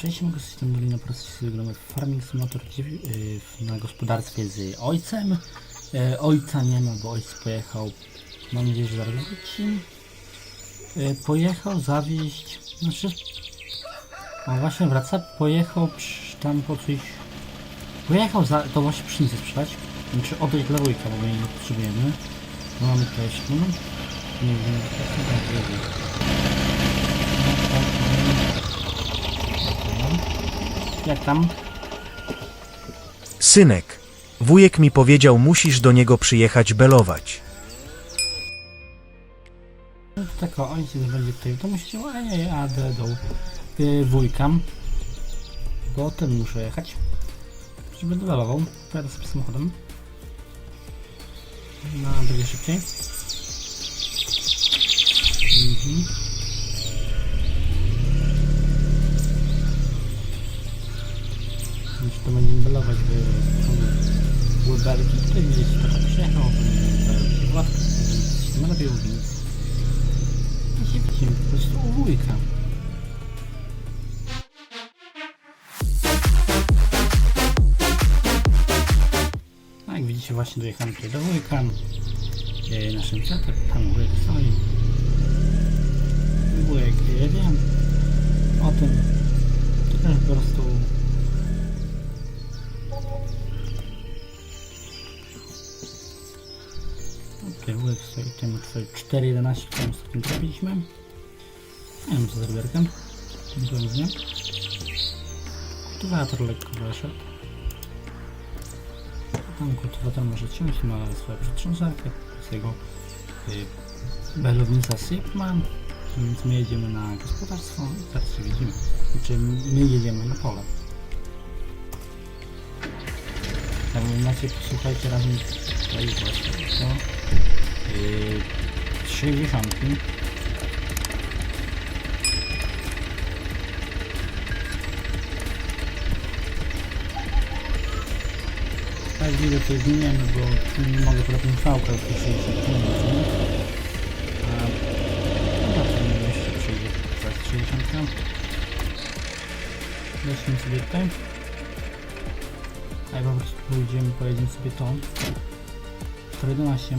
Cześć, mogę system Dolina Procesory gramy w Farming Simulator y, na gospodarstwie z ojcem. E, Ojca nie ma, bo ojciec pojechał, mam nadzieję, że zaraz wróci. E, Pojechał zawieźć, znaczy, o właśnie wraca, pojechał tam po coś, pojechał za, to właśnie pszenicę sprzedać, znaczy oddać dla wujka, bo my jej nie potrzebujemy. No, mamy jeszcze, no, nie wiem, jak to będzie. Jak tam? Synek, wujek mi powiedział, musisz do niego przyjechać belować. No to tak, o, ojciec będzie tutaj siedział, a ja jadę do y, wujka. Bo ten muszę jechać. Żeby dodalował. Pojadę sobie samochodem. No, będzie szybciej. Mhm. Belować, by łebelki. Tutaj gdzieś trochę przyjechał, Władka, system robił, więc i się widzimy po prostu u wujka. No jak widzicie właśnie dojechałem tutaj do wujka. E, naszym czatem, tam wujek stoi. Wujek jedzie. O tym. Też po prostu Stoi, tutaj ma twoje 4.11, którą ostatnio zrobiliśmy. Nie wiem co z rowerkiem. Zupełnie. Kultywator lekko weszedł. Tam kultywator może ciąć, ma swoją przetrząsarkę. Z jego y, belownica Sipman. Więc my jedziemy na gospodarstwo i zaraz się widzimy. Znaczy my jedziemy na pole. Jak macie, posłuchajcie razem tutaj właśnie to 60 Tak widzę to zmieniamy, bo tu nie mogę potem w tych 60 km. A no to nie jeszcze przyjdzie teraz 60 km. Lecimy sobie tutaj. A ja po prostu pójdziemy, pojedziemy sobie tą. 111.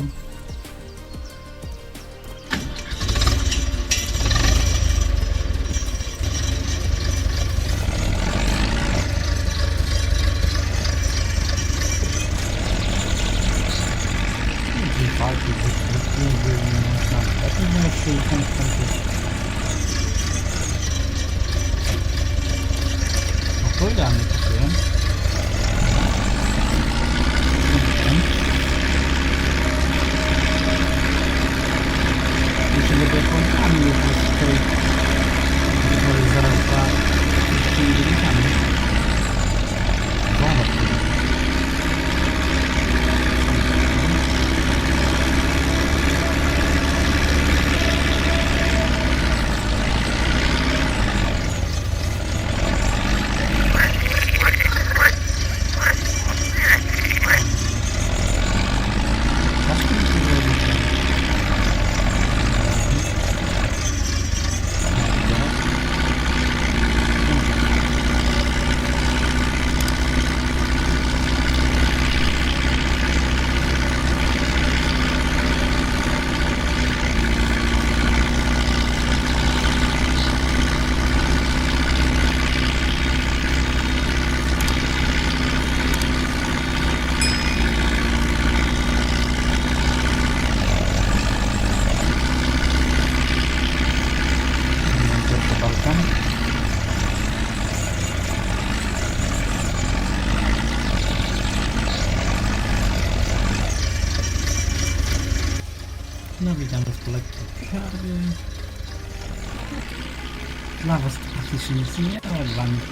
praktycznie nic nie miało,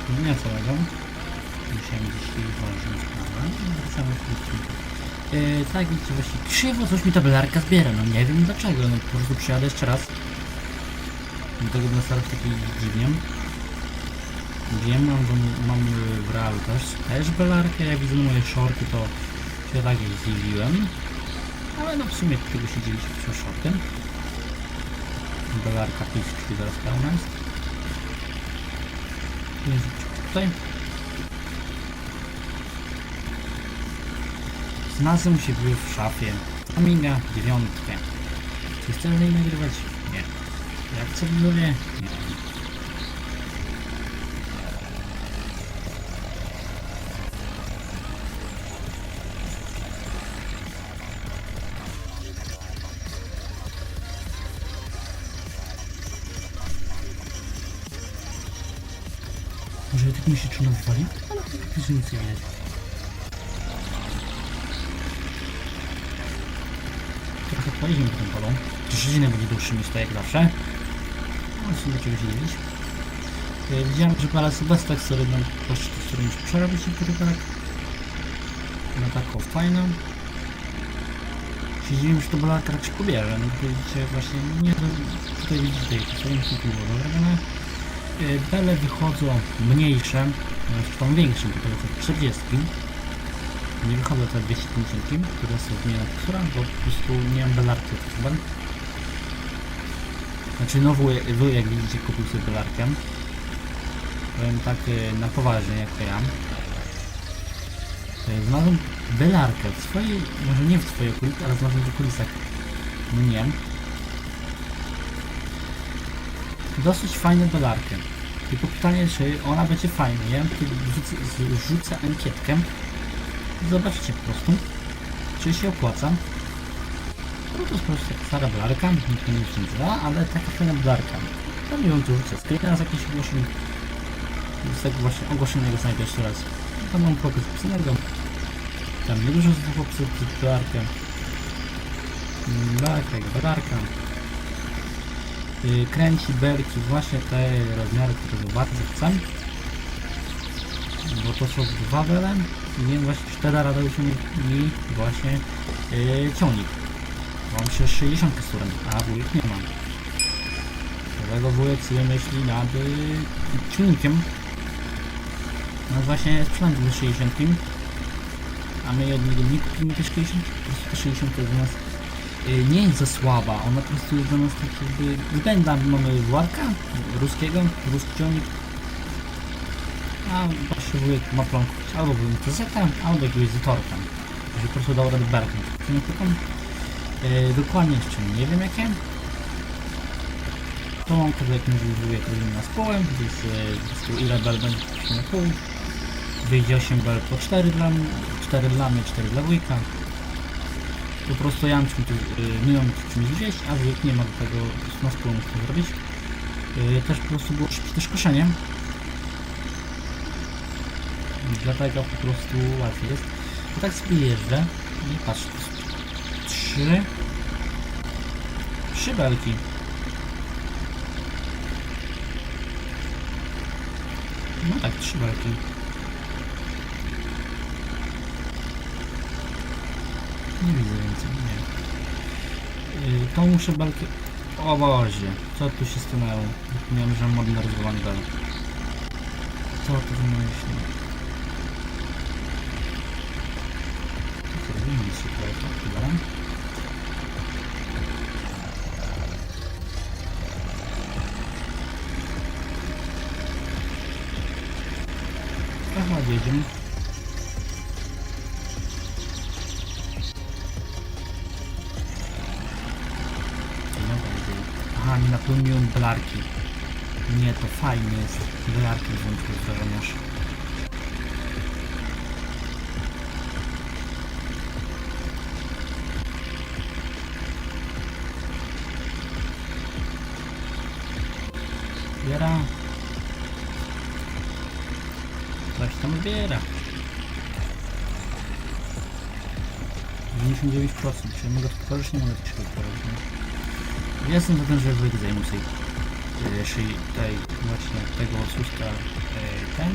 to nie całego. Musiałem dzisiaj wyłożyć sprawę. No, Wracamy w krótkim. Yy, tak, widzicie, właśnie krzywo coś mi ta belarka zbiera, no nie wiem dlaczego, no po prostu przyjadę jeszcze raz. Dlatego starał się taki dziwnie. Wiem, mam, mam w realu też, też belarkę, jak widzę moje shorty, to się tak zdziwiłem. Ale no w sumie tego się dzielić w shorty. Belarka 5 drzwi zaraz pełna jest. Jest tutaj. Znalazłem siebie w szafie Amiga dziewiątkę. Czy chcę na niej nagrywać? Nie. Jak co mówię? Nie. Może tak myślę, czy ona wywali? Ale praktycznie nic nie jest. Trochę pojedziemy tym polą. Trzydzienek będzie dłuższy niż to jak zawsze. No, się dziwić. E, Widziałem, że pana Sylwestra, który nam kosztuje, z którym już przerobić się tak. Na taką fajną. Się dziwiłem, że to była tak się pobierze. No widzicie właśnie, nie, no, tutaj widzicie, tutaj swoim było zrobione. Bele wychodzą mniejsze, tam większe, to jest 40. Nie wychodzą te 250, które są zmienione tekstura, bo po prostu nie mam belarki chyba. Znaczy no wujek, wujek widzicie kupił sobie belarkę. Powiem tak e, na poważnie jak to ja. E, Znalazłem belarkę w swojej, może nie w swojej okolicy, ale znalazłem w okolicach mnie. Dosyć fajną belarkę. Tylko pytanie, czy ona będzie fajna. Ja wrzucę, z- rzucę ankietkę. Zobaczcie po prostu, czy się opłaca. No to jest po prostu stara belarka, nikt nie nazywa, ale taka fajna belarka. To nie wiem, tu rzucę screena z jakichś ogłoszeń. Z tego właśnie ogłoszonego znajdę jeszcze raz. Tam mam pokaz pisanego. Tam niedużo z tego popsuł przed jak belarka. Y, kręci belki właśnie te rozmiary, które bardzo chcę. Bo to są dwa bele i nie właśnie czy te da radę uciągnąć mi właśnie yy, ciągnik. Mam się 60 kasturem, a wujek nie mam. Dlatego wujek sobie myśli nad yy, ciągnikiem. No właśnie sprzęt do 60. A my od niego nie kupimy też 60, po prostu te 60 to jest dla nas y, nie jest za słaba, ona po prostu jest dla nas tak jakby względna, mamy Władka ruskiego, ruski ciągnik, a właśnie wujek ma plan kupić albo albo jakiegoś Zetorka, żeby po prostu dał radę berknąć. Nie tylko y, dokładnie jeszcze nie wiem jakie. To mam to jak mówił wujek na spółę, więc y, z ile bel będzie na pół. Wyjdzie 8 bel po 4 dla mnie, 4 dla mnie, 4 dla wujka. Po prostu ja mam czym tu, czymś wziąć, a wujek nie ma do tego na spół to zrobić. Y, też po prostu było też koszenie. Dlatego po prostu łatwiej jest. To tak sobie jeżdżę i patrz, trzy, trzy belki. No tak, trzy belki. Nie widzę więcej, nie. Yy, tą muszę belkę... O Boże, co tu się stanęło? Miałem, że modny rozwalony bel. Co tu za myśli? Co robimy się to chyba? Aha, jedziemy. Aha, napełniłem belarki. Nie, to fajnie jest. Belarki włączył zdarzasz. Zbiera. Coś tam zbiera. 99%, czyli mogę to tworzyć, nie mogę tego tworzyć. Jestem za tym, że wujek zajmie sobie e, szyi tutaj właśnie tego suska e, ten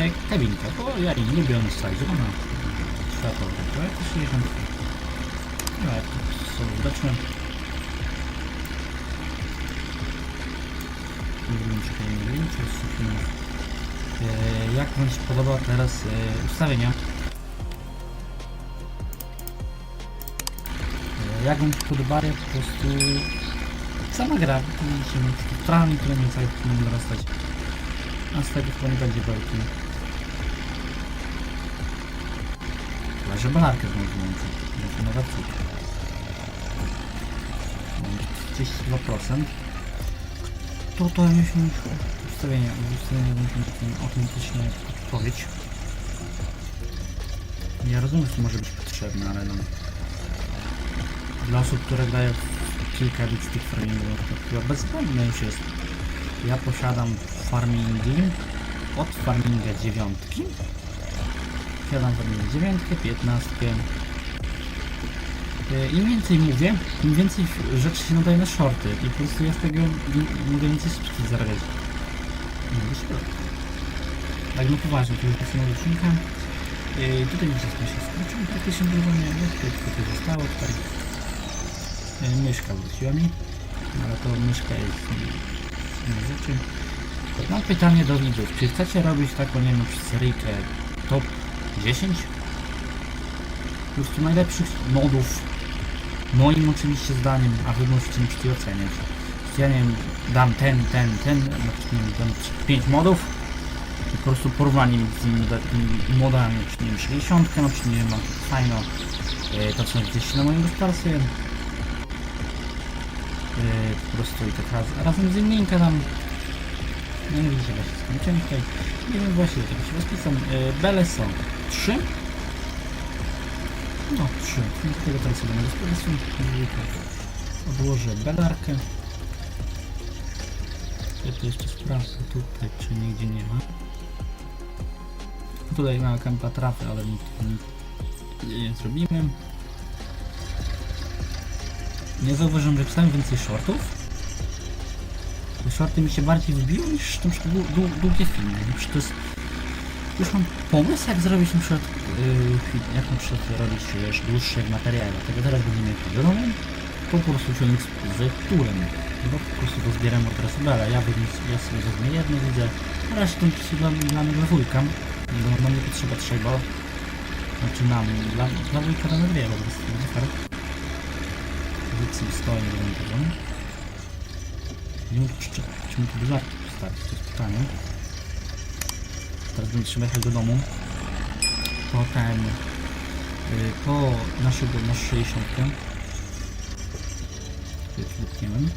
e, kabinka, bo ja jej nie lubię, ona jest cała zielona, światło, ale to 60 no ale to są widoczne. Nie wiem, czy to nie wiem, Jak Wam się podoba teraz ustawienia? Jak się podobają po prostu sama gra, no, takie tramy, które mnie cały będą narastać. A z tego chyba nie będzie belki. Chyba, że balarkę znowu włączę. Będzie nowa cud. Mam 32%. To to miesiąc ustawienia, ustawienia włączone automatycznie odpowiedź. Ja rozumiem, że to może być potrzebne, ale no... Dla osób, które grają w kilka tych framingowych, to chyba bezwzględne już jest. Ja posiadam farmingi od farminga dziewiątki. Posiadam farminga dziewiątkę, piętnastkę. E, Im więcej mówię, tym więcej rzeczy się nadaje na shorty i po prostu ja z tego mogę więcej subskrypcji zarabiać. No. Tak no poważnie, to już jest nowy odcinka. Yy, tutaj mi się skończyło praktycznie budowanie, no tutaj tylko to zostało, yy, myszka wróciła mi, ale to myszka jest nie rzeczy. Mam pytanie do widzów, czy chcecie robić taką, nie wiem, seryjkę top 10? Po prostu najlepszych modów, moim oczywiście zdaniem, a wy musicie mi przy oceniać. Ja nie wiem, dam ten, ten, ten, na przykład nie wiem, dam 5 modów, i po prostu porównanie między tymi moda- tymi modami, przykład nie wiem, 60, na przykład nie wiem, fajno e, to co gdzieś na moim gospodarstwie. E, po prostu i tak raz, razem z innymi tam. No i widzicie, właśnie skończyłem tutaj. Nie wiem właśnie, tak się rozpisam. E, bele są 3. No 3. No tego teraz sobie. I tak. Odłożę belarkę. Ja to jeszcze sprawdzę tutaj, czy nigdzie nie ma. Tutaj ma kampa trafy, ale nic nie zrobimy. Nie zauważyłem, że pisałem więcej shortów. Te shorty mi się bardziej wybiły niż na przykład dłu- dłu- długie filmy. Na przykład to jest... Już mam pomysł jak zrobić na przykład, yy, jak na przykład robić wiesz, dłuższe materiały. Dlatego teraz będziemy domu. Po prostu ciągnik z, z turem. Bo po prostu go zbieram od razu bele. Ja, bym, ja sobie wezmę jedno, widzę. A resztę to jest dla, dla mnie dla wujka. Normalnie potrzeba trzech, bo znaczy nam, dla, dla wujka damy dwie, bo to sobie stoi, tego. Nie czy mi to by żarty wystarczy, to jest pytanie. Teraz będzie trzeba jechać do domu. Po ten, y, po naszego, nasz 60. Tutaj wytniemy.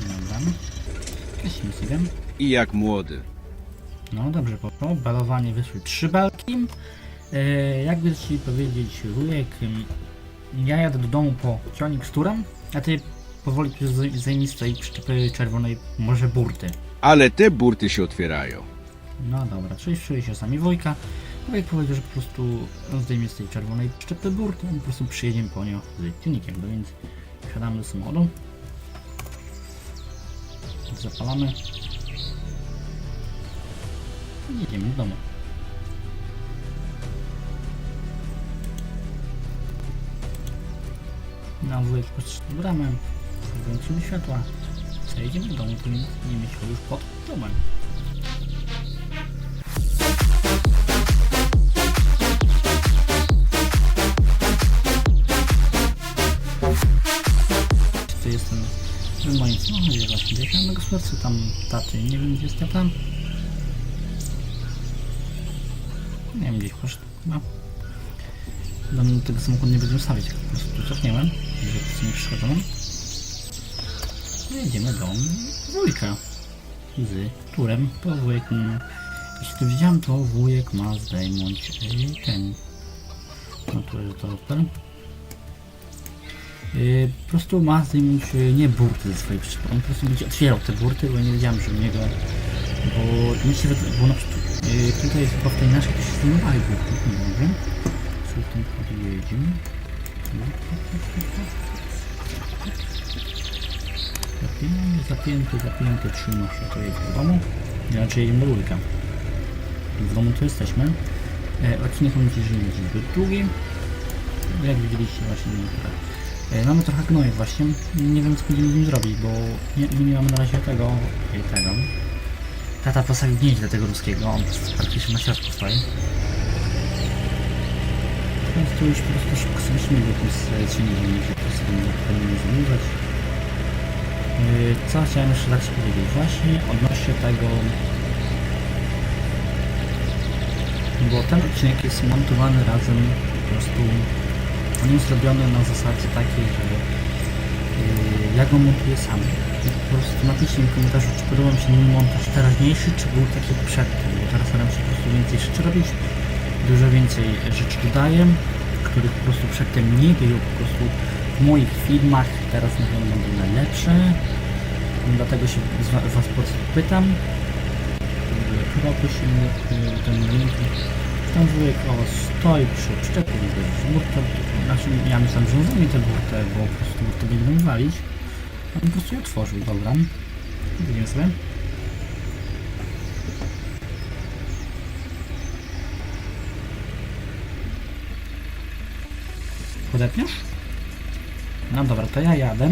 Dobra. Lecimy sobie. I jak młody. No dobrze, poszło. Balowanie wyszły trzy balki. E, jakby ci powiedzieć, wujek, ja jadę do domu po ciągnik z turem, a ty powoli zajmij z tej przyczepy czerwonej może burty. Ale te burty się otwierają. No dobra, czyli czuję się sami wujka. Wujek powiedział, że po prostu zdejmie z tej czerwonej przyczepy burty, i po prostu przyjedziemy po nią z ciągnikiem, no więc wsiadamy do samochodu. Zapalamy. I jedziemy do domu. Na wujek podszedł bramę, włączymy światła. Zajedziemy do domu, nie mieszkał już pod domem. Jestem w moim samochodzie właśnie dojechałem do gospodarstwa, tam taty, nie wiem gdzie jest tata. Chyba. Do mnie tego samochodu nie będziemy stawiać, po prostu cofniemy, że po prostu nie przychodzą. No jedziemy do wujka z turem, to wujek, jeśli to widziałem, to wujek ma zdejmąć y, ten, no tu jest to Opel. Yy, po prostu ma zdejmować yy, nie burty ze swojej przyczepy, on po prostu będzie otwierał te burty, bo nie wiedziałem, że u niego, bo mi się bo na przykład yy, tutaj chyba w tej naszej to się zdejmowały burty, nie wiem, co w tym podjedzie. Zapięty, zapięty, zapięty, trzyma się, to do domu, inaczej jedziemy do wujka. W domu tu jesteśmy. E, odcinek mam nadzieję, że nie będzie zbyt długi. Jak widzieliście właśnie tak. E, mamy trochę gnoju właśnie. Nie wiem co będziemy z nim zrobić, bo nie, nie mamy na razie tego e, tego. Tata posadził gnieźdź do tego ruskiego, on praktycznie na środku stoi. Więc tu już po prostu szybko sobie śmigło tym strzelciem, nie po prostu będziemy zadłużać. co chciałem jeszcze tak powiedzieć? Właśnie odnośnie tego... Bo ten odcinek jest montowany razem po prostu... On jest zrobiony na zasadzie takiej, że yy, ja go montuję sam. Po prostu napiszcie mi w komentarzu, czy podoba mi się mój montaż teraźniejszy, czy był taki przedtem, bo teraz staram się po prostu więcej rzeczy robić, dużo więcej rzeczy dodaję, których po prostu przedtem nie było po prostu w moich filmach, teraz na pewno będą najlepsze, dlatego się z wa- was prostu pytam. Chyba prosimy yy, ten link. Tam wujek o stoi przy przyczepie. Znaczy ja myślałem, że on tę burtę, bo po prostu burtę będziemy walić. A on po prostu otworzył, dobra. Sobie. Podepniesz? No dobra, to ja jadę.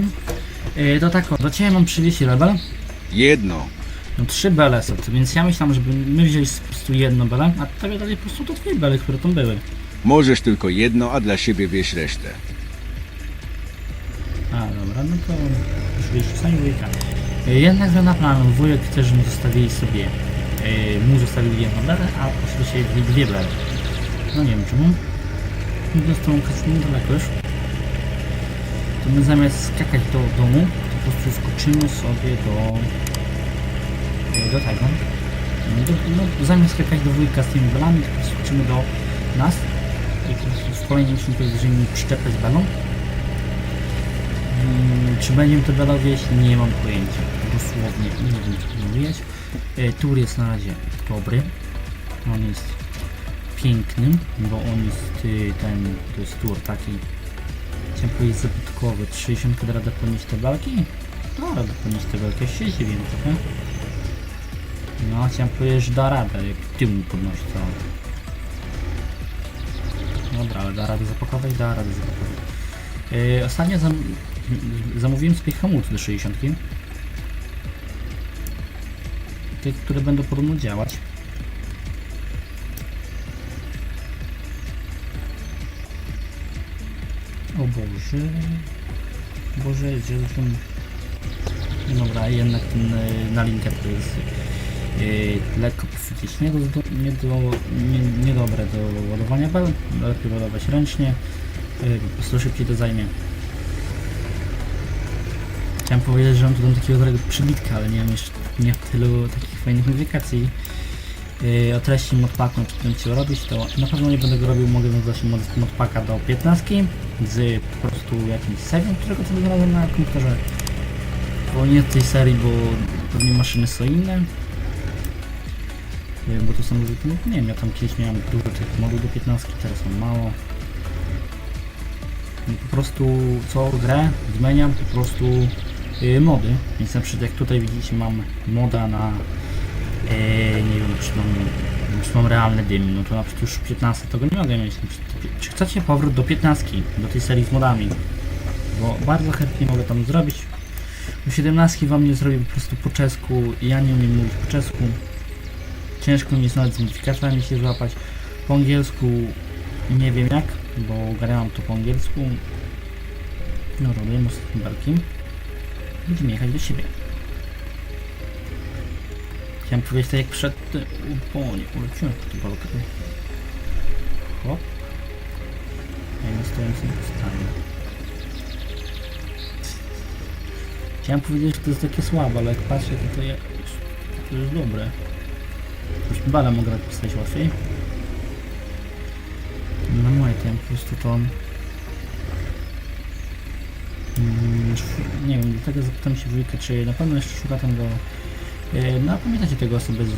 Yy, to tak, o, do Ciebie mam przywieźć rebel. Jedno. No trzy bele są, więc ja myślałem, żeby my wzięli po prostu jedno bele, a tobie dali po prostu to dwie bele, które tam były. Możesz tylko jedno, a dla siebie wieś resztę. No to oczywiście sami wujka. Y, Jednak zmiana planu, wujek żebyśmy zostawili sobie, yy, mu zostawili jedną belę, a oczywiście wzięli dwie bele. No nie wiem czemu. No z tą kasyną daleko już. To my zamiast skakać do domu, to po prostu skoczymy sobie do, yy, do tego. Do, no, zamiast skakać do wujka z tymi belami, to skoczymy do nas i w kolejnym odcinku zderzymy przyczepę z belą. Mm, Czy będziemy to wieść? Nie mam pojęcia. Dosłownie nie wiem będziemy wieść. E, Tur jest na razie dobry. On jest piękny, bo on jest y, ten, to jest tur taki chciałem powiedzieć zabytkowy. 60 da radę podnieść te belki? Da radę podnieść te belki, ja się dziwię trochę. No, chciałem powiedzieć, że da radę, jak ty mu podnosi to. Dobra, ale da radę zapakować? Da radę zapakować. Yy, ostatnio zam zamówiłem sobie hamulce do 60. Te, które będą podobno działać. O Boże. Boże, gdzie ten... Dobra, jednak ten yy, na linkę to jest yy, lekko psychicznie nie do, nie do, nie, niedobre do ładowania bel. Lepiej ładować ręcznie. Yy, po prostu szybciej to zajmie. Chciałem powiedzieć, że mam tutaj takiego dobrego przybitka, ale nie mam jeszcze nie mam tylu takich fajnych modyfikacji. Yy, o treści modpacku, czy będę chciał robić, to na pewno nie będę go robił, mogę dodać mod, modpacka do 15 z po prostu jakimś serią, którego sobie znalazłem na komputerze. Bo nie tej serii, bo pewnie maszyny są inne. Yy, bo to są, no, nie wiem, ja tam kiedyś miałem dużo tych modów do 15, teraz mam mało. Po prostu co grę zmieniam po prostu mody. Więc na przykład jak tutaj widzicie mam moda na yy, nie wiem, czy mam, czy mam realny dym, no to na przykład już 15 tego nie mogę mieć. Czy chcecie powrót do 15, do tej serii z modami? Bo bardzo chętnie mogę tam zrobić. Do 17 wam nie zrobię po prostu po czesku, ja nie umiem mówić po czesku. Ciężko mi jest nawet z modyfikacjami się złapać. Po angielsku nie wiem jak, bo grałam to po angielsku. No robimy ostatnie belki. Będziemy jechać do siebie. Chciałem powiedzieć tak jak przed... O, nie, uleciłem po tą belkę. Hop. Ja nie stoję sobie postawię. Chciałem powiedzieć, że to jest takie słabe, ale jak patrzę, to to, ja, to jest dobre. Już bala mogę postawić łatwiej. No moje to ja po prostu to... Mm, szu- nie wiem, dlatego zapytam się wujka, czy na pewno jeszcze szuka ten go... E, No a pamiętacie tego sobie z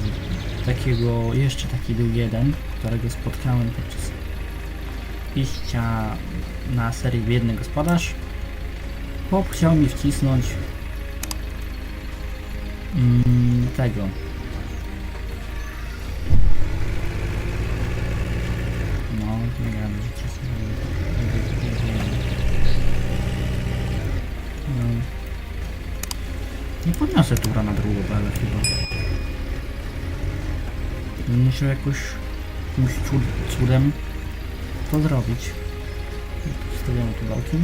takiego, jeszcze taki był jeden, którego spotkałem podczas iścia na serii Biedny Gospodarz. Pop chciał mi wcisnąć mm, tego. Podniosę tura na drugą belę chyba. Muszę jakoś jakimś cud- cudem to zrobić. Stawiamy tu belki.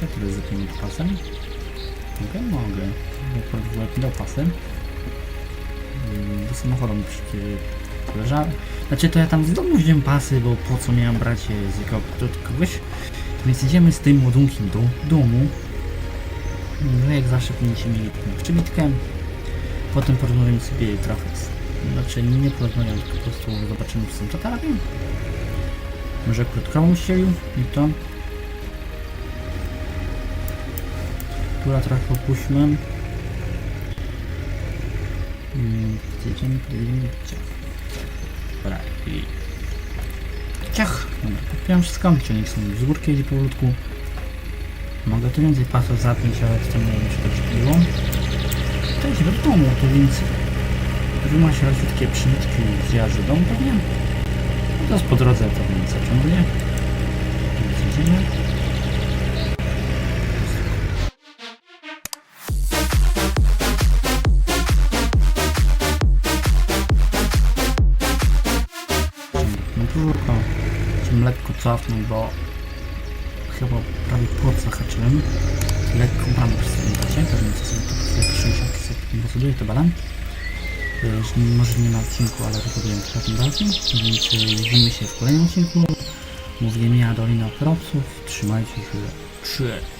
się tyle z tym pasem? Mogę? Mogę. Ogóle dał pasem. Mm, Do samochodu mi przecież leżały. Znaczy to ja tam z domu wziąłem pasy, bo po co miałem brać z kogoś. Więc jedziemy z tym ładunkiem do domu. No jak zawsze mieli taką przybitkę. Potem porozmawiamy sobie trochę z... Znaczy nie tylko po prostu zobaczymy co są robią. Może krową ścielił i to. Która trochę popuśćmy. Mm, Jedziemy, podjedziemy, ciach. Dobra, i... Ciach! Kupiłem wszystko, ciągnik są z górki jedzie powolutku. Mogę tu więcej pasów zapiąć, ale to nie wiem, czy to przybiło. To jest w domu, to więc... Jeżeli ma się takie przynitki z jazdy do domu pewnie. No to jest po drodze, to więc zaciągnie. Więc jedziemy. Chciałem lekko cofnąć, bo chyba prawie płot zahaczyłem. Lekko bramę przesunięcie, pewnie co sobie to sobie 60 sekund rozładuje to balan. Że Może nie na odcinku, ale powiem w razie. Więc y, widzimy się w kolejnym odcinku. Mówiłem ja, Dolina Operowców. Trzymajcie się. Cześć.